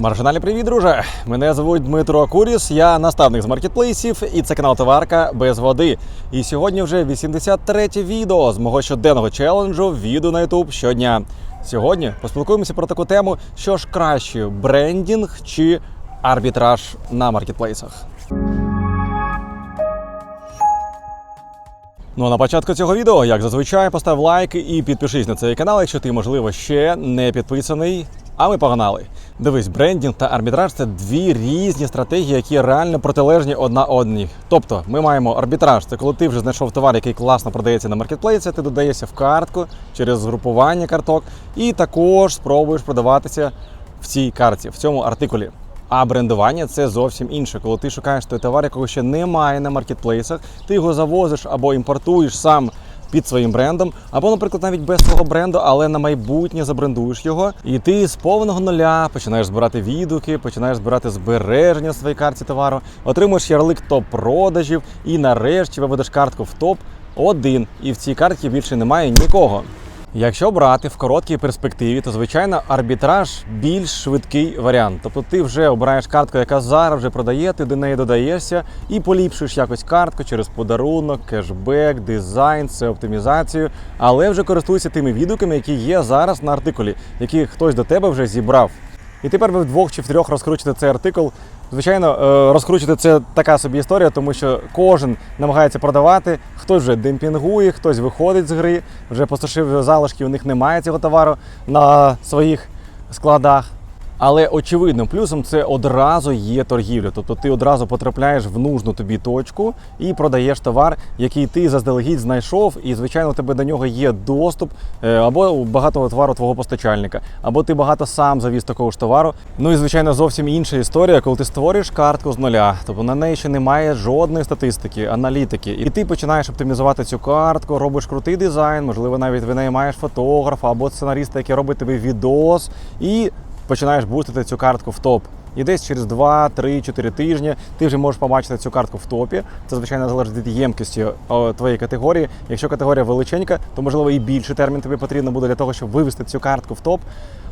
Маржинальний привіт, друже! Мене звуть Дмитро Куріс, я наставник з маркетплейсів, і це канал Товарка без води. І сьогодні вже 83-те відео з мого щоденного челенджу відео на YouTube щодня. Сьогодні поспілкуємося про таку тему, що ж краще брендінг чи арбітраж на маркетплейсах. Ну а на початку цього відео, як зазвичай, постав лайк і підпишись на цей канал, якщо ти, можливо, ще не підписаний. А ми погнали. Дивись, брендінг та арбітраж це дві різні стратегії, які реально протилежні одна одній. Тобто, ми маємо арбітраж, це коли ти вже знайшов товар, який класно продається на маркетплейсі, ти додаєшся в картку через згрупування карток, і також спробуєш продаватися в цій картці, в цьому артикулі. А брендування це зовсім інше. Коли ти шукаєш той товар, якого ще немає на маркетплейсах, ти його завозиш або імпортуєш сам під своїм брендом, або, наприклад, навіть без свого бренду, але на майбутнє забрендуєш його. І ти з повного нуля починаєш збирати відгуки, починаєш збирати збереження в своїй карті товару, отримуєш ярлик топ-продажів і нарешті виведеш картку в топ один. І в цій картці більше немає нікого. Якщо брати в короткій перспективі, то звичайно арбітраж більш швидкий варіант. Тобто ти вже обираєш картку, яка зараз вже продає, ти до неї додаєшся і поліпшуєш якось картку через подарунок, кешбек, дизайн, це оптимізацію, але вже користуйся тими відгуками, які є зараз на артикулі, які хтось до тебе вже зібрав. І тепер ви вдвох чи втрьох розкручуєте цей артикул. Звичайно, розкручити розкручувати це така собі історія, тому що кожен намагається продавати, хтось вже демпінгує, хтось виходить з гри, вже посушив залишки, у них немає цього товару на своїх складах. Але очевидним плюсом це одразу є торгівля. Тобто ти одразу потрапляєш в нужну тобі точку і продаєш товар, який ти заздалегідь знайшов, і звичайно у тебе до нього є доступ е, або у багатого товару твого постачальника, або ти багато сам завіз такого ж товару. Ну і звичайно зовсім інша історія, коли ти створюєш картку з нуля, тобто на неї ще немає жодної статистики, аналітики, і ти починаєш оптимізувати цю картку, робиш крутий дизайн, можливо, навіть винаймаєш фотографа або сценариста, який робить тобі відос і починаєш бустити цю картку в топ. І десь через 2, 3, 4 тижні ти вже можеш побачити цю картку в топі. Це звичайно залежить від ємкості твоєї категорії. Якщо категорія величенька, то можливо і більший термін тобі потрібно буде для того, щоб вивести цю картку в топ.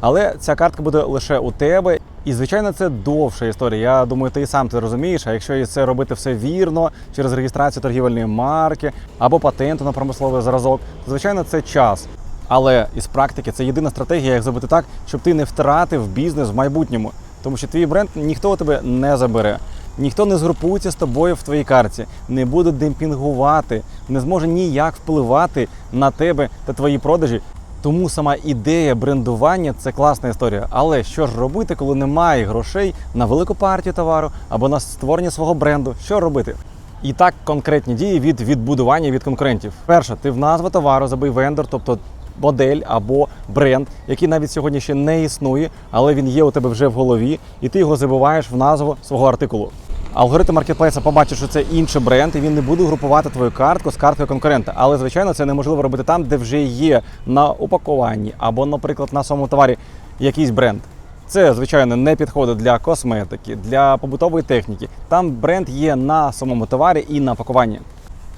Але ця картка буде лише у тебе. І звичайно, це довша історія. Я думаю, ти і сам це розумієш. А якщо це робити все вірно через реєстрацію торгівельної марки або патенту на промисловий зразок, то звичайно це час. Але із практики це єдина стратегія, як зробити так, щоб ти не втратив бізнес в майбутньому. Тому що твій бренд ніхто у тебе не забере, ніхто не згрупується з тобою в твоїй карті, не буде демпінгувати, не зможе ніяк впливати на тебе та твої продажі. Тому сама ідея брендування це класна історія. Але що ж робити, коли немає грошей на велику партію товару або на створення свого бренду? Що робити? І так конкретні дії від відбудування від конкурентів. Перше, ти в назву товару забий вендор, тобто модель або бренд, який навіть сьогодні ще не існує, але він є у тебе вже в голові, і ти його забиваєш в назву свого артикулу. Алгоритм маркетплейса побачить, що це інший бренд, і він не буде групувати твою картку з карткою конкурента. Але звичайно, це неможливо робити там, де вже є на упакуванні або, наприклад, на самому товарі якийсь бренд. Це, звичайно, не підходить для косметики, для побутової техніки. Там бренд є на самому товарі і на пакуванні.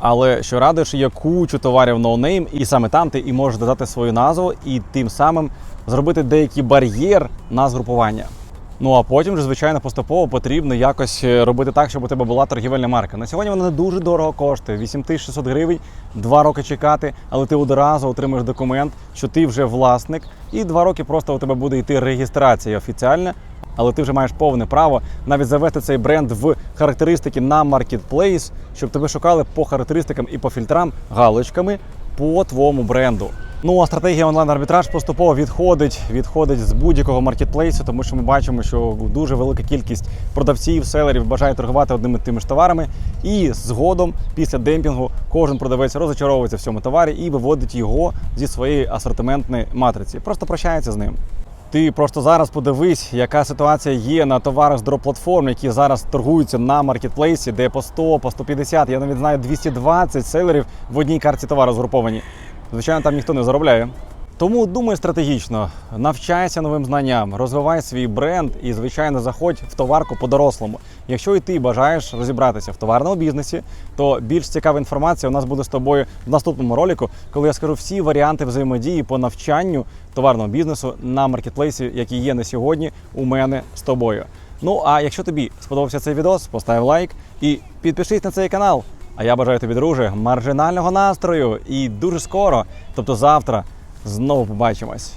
Але що що є кучу товарів ноунейм, і саме там ти і можеш додати свою назву і тим самим зробити деякий бар'єр на згрупування. Ну а потім вже, звичайно, поступово потрібно якось е, робити так, щоб у тебе була торгівельна марка. На сьогодні вона не дуже дорого коштує 8600 гривень, два роки чекати, але ти одразу отримаєш документ, що ти вже власник, і два роки просто у тебе буде йти реєстрація офіціальна. Але ти вже маєш повне право навіть завести цей бренд в характеристики на маркетплейс, щоб тебе шукали по характеристикам і по фільтрам галочками по твоєму бренду. Ну а стратегія онлайн-арбітраж поступово відходить, відходить з будь-якого маркетплейсу, тому що ми бачимо, що дуже велика кількість продавців, селерів бажає торгувати одними тими ж товарами. І згодом, після демпінгу, кожен продавець розочаровується в цьому товарі і виводить його зі своєї асортиментної матриці. Просто прощається з ним. Ти просто зараз подивись, яка ситуація є на товарах з дроп-платформ, які зараз торгуються на маркетплейсі, де по 100, по 150, я навіть знаю 220 селерів в одній карті товару згруповані. Звичайно, там ніхто не заробляє. Тому думай стратегічно, навчайся новим знанням, розвивай свій бренд і, звичайно, заходь в товарку по-дорослому. Якщо і ти бажаєш розібратися в товарному бізнесі, то більш цікава інформація у нас буде з тобою в наступному ролику, коли я скажу всі варіанти взаємодії по навчанню товарного бізнесу на маркетплейсі, які є на сьогодні у мене з тобою. Ну а якщо тобі сподобався цей відос, постав лайк і підпишись на цей канал. А я бажаю тобі, друже, маржинального настрою і дуже скоро, тобто завтра, знову побачимось.